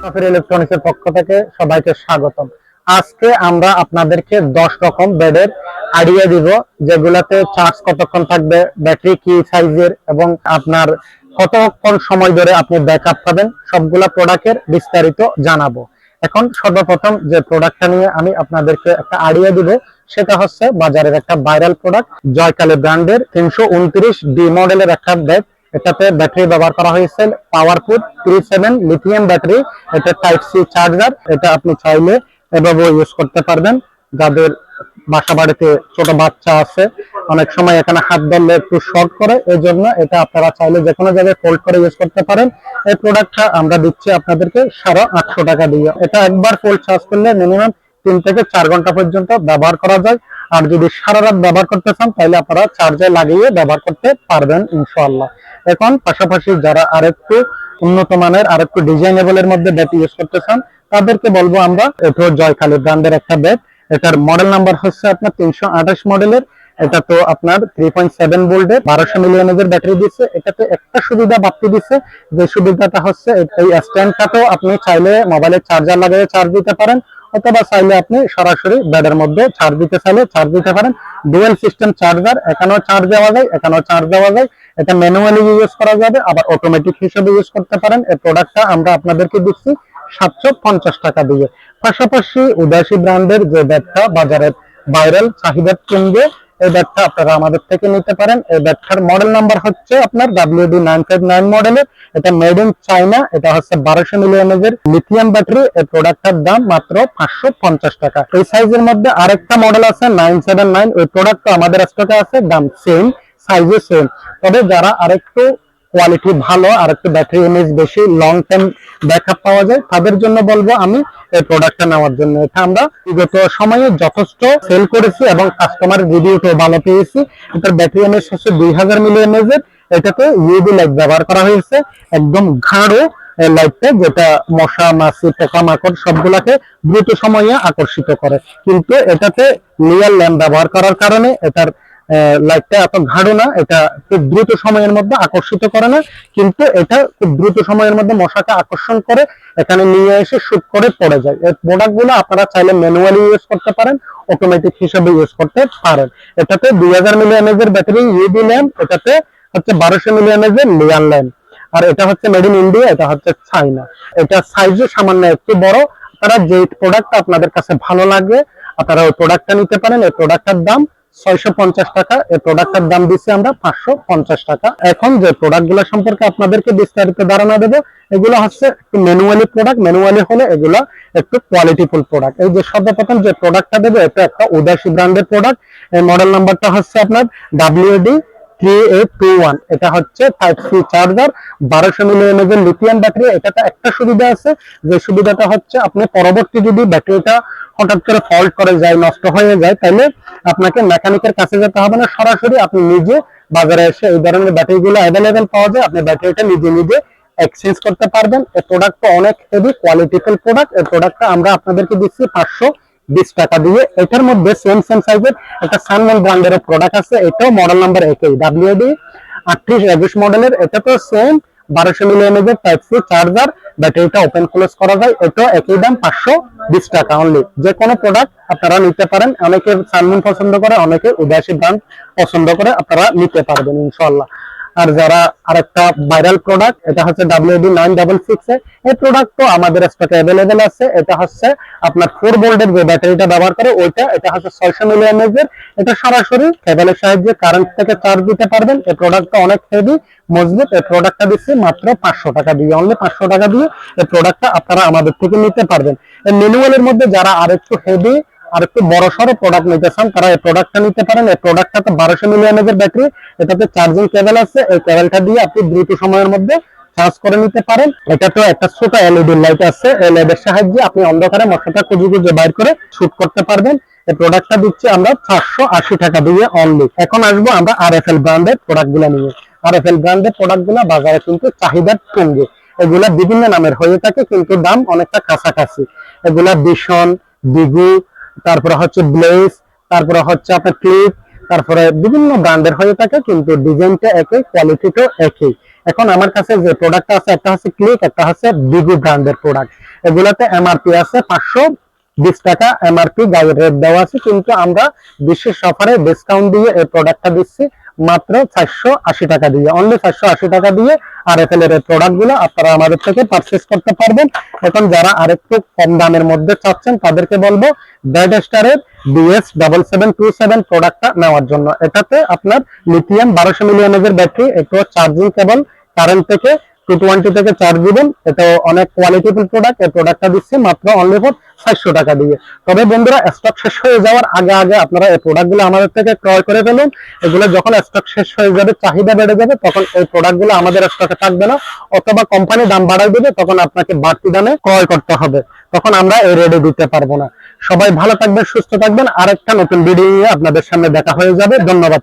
Mustafir electronics এর পক্ষ থেকে সবাইকে স্বাগতম। আজকে আমরা আপনাদেরকে দশ রকম বেডের আইডিয়া দিব, যেগুলাতে চার্জ কতক্ষণ থাকবে ব্যাটারি কি সাইজের এবং আপনার কতক্ষণ সময় ধরে আপনি ব্যাকআপ পাবেন, সবগুলা প্রোডাক্টের বিস্তারিত জানাব। এখন সর্বপ্রথম যে প্রোডাক্টটা নিয়ে আমি আপনাদেরকে একটা আইডিয়া দিব, সেটা হচ্ছে বাজারের একটা ভাইরাল প্রোডাক্ট জয়কালী ব্র্যান্ডের তিনশো উনত্রিশ ডি মডেলের একটা ব্যাগ এটাতে ব্যাটারি ব্যবহার করা হয়েছে powerful three seven lithium battery এটা টাইপ সি চার্জার এটা আপনি চাইলে এভাবে ইউজ করতে পারবেন। যাদের বাসা বাড়িতে ছোট বাচ্চা আছে, অনেক সময় এখানে হাত ধরলে একটু শর্ট করে এই জন্য এটা আপনারা চাইলে যে কোনো জায়গায় ফোল্ড করে ইউজ করতে পারেন। এই প্রোডাক্টটা আমরা দিচ্ছি আপনাদেরকে সাড়ে আটশো টাকা দিয়ে। এটা একবার ফোল্ড চার্জ করলে মিনিমাম তিন থেকে চার ঘণ্টা পর্যন্ত ব্যবহার করা যায়। আর যদি সারা রাত ব্যবহার করতে চান, তাহলে আপনারা চার্জে লাগিয়ে ব্যবহার করতে পারবেন, ইনশাআল্লাহ। এখন পাশাপাশি যারা আরেকটু উন্নত মানের, আরেকটু ডিজাইনেবলের মধ্যে ব্যাট ইউজ করতে চান, তাদেরকে বলব আমরা এটা জয়কালী ব্র্যান্ডের একটা ব্যাট এটার মডেল নাম্বার হচ্ছে আপনার তিনশো আঠাশ মডেলের এটা তো আপনার থ্রি পয়েন্ট সেভেন ভোল্টের বারোশো মিলিয়নের ব্যাটারি দিচ্ছে। এটাতে একটা সুবিধা বাড়তি দিচ্ছে। যে সুবিধাটা হচ্ছে এই স্ট্যান্ডটাতেও আপনি চাইলে মোবাইলের চার্জার লাগিয়ে চার্জ দিতে পারেন, অথবা চাইলে আপনি সরাসরি ব্যাডের মধ্যে চার্জ দিতে চাইলে চার্জ দিতে পারেন। ডুয়েল সিস্টেম চার্জার এখানেও চার্জ দেওয়া যায়, এখানেও চার্জ দেওয়া যায়। এটা ম্যানুয়ালি ইউজ করা যাবে, আবার অটোমেটিক হিসেবে ইউজ করতে পারেন। এই প্রোডাক্টটা আমরা আপনাদেরকে দিচ্ছি সাতশো পঞ্চাশ টাকা দিয়ে। পাশাপাশি উদাসী ব্র্যান্ডের যে ব্যাগটা বাজারের ভাইরাল চাহিদার কেন্দ্রে এই ব্যাগটা আপনারা আমাদের থেকে নিতে পারেন। এই ব্যাগটার মডেল নাম্বার হচ্ছে আপনার W D nine five nine মডেলের এটা মেড ইন চাইনা এটা হচ্ছে বারোশো মিলিয়নের লিথিয়াম ব্যাটারি এই প্রোডাক্টটার দাম মাত্র পাঁচশো পঞ্চাশ টাকা। এই সাইজের মধ্যে আরেকটা মডেল আছে নাইন সেভেন নাইন ওই প্রোডাক্ট আমাদের স্টকে আছে, দাম সেম সাইজে সেম তবে যারা আরেকটু কোয়ালিটি ভালো আর একটু ব্যাটারি এমএস বেশি লং টাইম ব্যাকআপ পাওয়া যায়। তাদের জন্য বলব আমি এই প্রোডাক্টটা নেওয়ার জন্য। এটা আমরা বিগত সময়ে যথেষ্ট সেল করেছি এবং কাস্টমার রিভিউটাও ভালো পেয়েছি। এটার ব্যাটারি এমএস হচ্ছে দুই হাজার মিলি এমএজ এর এটাতে ইউবি লাইট ব্যবহার করা হয়েছে। একদম ঘাড়ো লাইটটা যেটা মশা, মাছি, পোকামাকড় সবগুলাকে দ্রুত সময়ে আকর্ষিত করে। কিন্তু এটাতে লিয়ার ল্যাম্প ব্যবহার করার কারণে এটার লাইটটা এত গাঢ় না, এটা খুব দ্রুত সময়ের মধ্যে আকর্ষিত করে না, কিন্তু এটা খুব দ্রুত সময়ের মধ্যে মশাকে আকর্ষণ করে, এখানে নিয়ে এসে শুট করে পড়ে যায়। এই প্রোডাক্টগুলো আপনারা চাইলে ম্যানুয়ালি ইউজ করতে পারেন অটোমেটিক হিসেবে ইউজ করতে পারেন। এটাতে দুই হাজার মিলি এমএজ এর ব্যাটারি ইউবি ল্যাম্প এটাতে হচ্ছে বারোশো মিলি এমএজ এর লিয়ান ল্যাম্প আর এটা হচ্ছে মেড ইন ইন্ডিয়া এটা হচ্ছে চাইনা এটা সাইজও সামান্য একটু বড়, আপনারা যে প্রোডাক্টটা আপনাদের কাছে ভালো লাগে, আপনারা ওই প্রোডাক্টটা নিতে পারেন, এই প্রোডাক্টটার দাম ছয়শো পঞ্চাশ টাকা। এই প্রোডাক্টের দাম দিচ্ছি আমরা পাঁচশো পঞ্চাশ টাকা। এখন যে প্রোডাক্টগুলো সম্পর্কে আপনাদেরকে বিস্তারিত ধারণা দেবো, এগুলো হচ্ছে একটু ম্যানুয়ালি প্রোডাক্ট ম্যানুয়ালি হলে এগুলো একটু কোয়ালিটিফুল প্রোডাক্ট এই যে সর্বপ্রথম যে প্রোডাক্টটা দেবে, এটা একটা উদাসী ব্র্যান্ডের প্রোডাক্ট এই মডেল নাম্বারটা হচ্ছে আপনার WD three eight two one এটা হচ্ছে টাইপ সি চার্জার বারোশো মিলি এমএজ লিথিয়াম ব্যাটারি এটাতে একটা সুবিধা আছে। যে সুবিধাটা হচ্ছে আপনি পরবর্তী যদি ব্যাটারিটা হঠাৎ করে ফল্ট করে যায়, নষ্ট হয়ে যায় তাহলে আপনাকে মেকানিকের কাছে যেতে হবে না। সরাসরি আপনি নিজে বাজারে এসে এই ধরনের ব্যাটারি গুলো অ্যাভেলেবেল পাওয়া যায়। আপনি ব্যাটারিটা নিজে নিজে এক্সচেঞ্জ করতে পারবেন। এই প্রোডাক্টটা অনেক হেভি কোয়ালিটিফুল প্রোডাক্ট এই প্রোডাক্টটা আমরা আপনাদেরকে দিচ্ছি পাঁচশো বিশ টাকা দিয়ে। এটার মধ্যে সেম সেম সাইজের একটা সানমন ব্র্যান্ডের প্রোডাক্ট আছে। এটাও মডেল নাম্বার একই। ডাব্লিউডি আটত্রিশ একুশ মডেলের এটা তো সেম বারোশো মিলি এর টাইপ সি চার্জার ব্যাটারিটা ওপেন ক্লোজ করা যায় এটা একই দাম পাঁচশো বিশ টাকা অনলি যে কোনো প্রোডাক্ট আপনারা নিতে পারেন, অনেকে সানমুন পছন্দ করে, অনেকে উদাসী ব্র্যান্ড পছন্দ করে, আপনারা নিতে পারবেন ইনশাল্লাহ আর যারা আরেকটা ভাইরাল প্রোডাক্ট এটা হচ্ছে ডাব্লিউডি নাইন ডাবল সিক্স এই প্রোডাক্ট তো আমাদের স্টকে অ্যাভেলেবেল আছে। এটা হচ্ছে আপনার ফোর ভোল্টের যে ব্যাটারিটা ব্যবহার করে, ওইটা, এটা হচ্ছে ছয়শো মিলি এমএজ এর। এটা সরাসরি কেবলের সাহায্যে কারেন্ট থেকে চার্জ দিতে পারবেন। এই প্রোডাক্টটা অনেক হেভি মজবুত। এই প্রোডাক্টটা দিচ্ছি মাত্র পাঁচশো টাকা দিয়ে। অনলি পাঁচশো টাকা দিয়ে এই প্রোডাক্টটা আপনারা আমাদের থেকে নিতে পারবেন। এই ম্যানুয়ালের মধ্যে যারা আরেকটু হেভি আর একটু বড় সড়ো প্রোডাক্ট নিতে চান, তারা এই প্রোডাক্টটা নিতে পারেন। এই প্রোডাক্টটাতে বারোশো মিলিয়নের ব্যাটারি এটাতে চার্জিং কেবল আছে। এই কেবলটা দিয়ে আপনি দ্রুত সময়ের মধ্যে চার্জ করে নিতে পারেন। এটা তো একটা ছোট এলইডি লাইট আছে। এই লাইটের সাহায্যে আপনি অন্ধকারে মশাটা খুঁজে খুঁজে বাইর করে শুট করতে পারবেন। এই প্রোডাক্টটা দিচ্ছি আমরা চারশো আশি টাকা দিয়ে অনলি এখন আসব আমরা আর এফ এল ব্র্যান্ডের প্রোডাক্টগুলা নিয়ে। আর এফ এল ব্র্যান্ডের প্রোডাক্টগুলা বাজারে কিন্তু চাহিদার তুঙ্গে এগুলা বিভিন্ন নামের হয়ে থাকে, কিন্তু দাম অনেকটা কাছাকাছি। এগুলা বিশন বিগু তারপরে হচ্ছে ব্লেজ তারপরে হচ্ছে আপনার ক্লিপ তারপরে বিভিন্ন ব্র্যান্ডের হয়ে থাকে, কিন্তু ডিজাইনটা একই কোয়ালিটিটাও একই। এখন আমার কাছে যে প্রোডাক্টটা আছে, একটা হচ্ছে ক্লিক একটা হচ্ছে বিগু ব্র্যান্ডের প্রোডাক্ট এগুলাতে এমআরপি আছে, পাঁচশো বিশ টাকা এমআরপি গাড়ির রেট দেওয়া আছে, কিন্তু আমরা বিশ্বের অফারে ডিসকাউন্ট দিয়ে এই প্রোডাক্টটা দিচ্ছি। মাত্র চারশো আশি টাকা দিয়ে। অনলি চারশো আশি টাকা দিয়ে আর এফ এল এর প্রোডাক্টগুলো আপনারা আমাদের থেকে পারচেস করতে পারবেন। এখন যারা আরেকটু কম দামের মধ্যে চাচ্ছেন, তাদেরকে বলব ব্যাড স্টারের BS double seven two seven প্রোডাক্টটা নেওয়ার জন্য। এটাতে আপনার লিথিয়াম বারোশো মিলিয়ন এর ব্যাটারি একটু চার্জিং কেবল কারেন্ট থেকে টু টোয়েন্টি থেকে চার্জ দিবেন। এটা অনেক কোয়ালিটিফুল প্রোডাক্ট এই প্রোডাক্টটা দিচ্ছি মাত্র অনলি ফর চারশো টাকা দিয়ে। তবে বন্ধুরা স্টক শেষ হয়ে যাওয়ার আগে আগে আপনারা এই প্রোডাক্টগুলো আমাদের থেকে ক্রয় করে ফেলুন। এগুলো যখন স্টক শেষ হয়ে যাবে, চাহিদা বেড়ে যাবে, তখন এই প্রোডাক্টগুলো আমাদের স্টকে থাকবে না। অথবা কোম্পানি দাম বাড়াই দেবে, তখন আপনাকে বাড়তি দামে ক্রয় করতে হবে। তখন আমরা এই রেডি দিতে পারব না। সবাই ভালো থাকবেন, সুস্থ থাকবেন। আরেকটা নতুন ভিডিও নিয়ে আপনাদের সামনে দেখা হয়ে যাবে। ধন্যবাদ।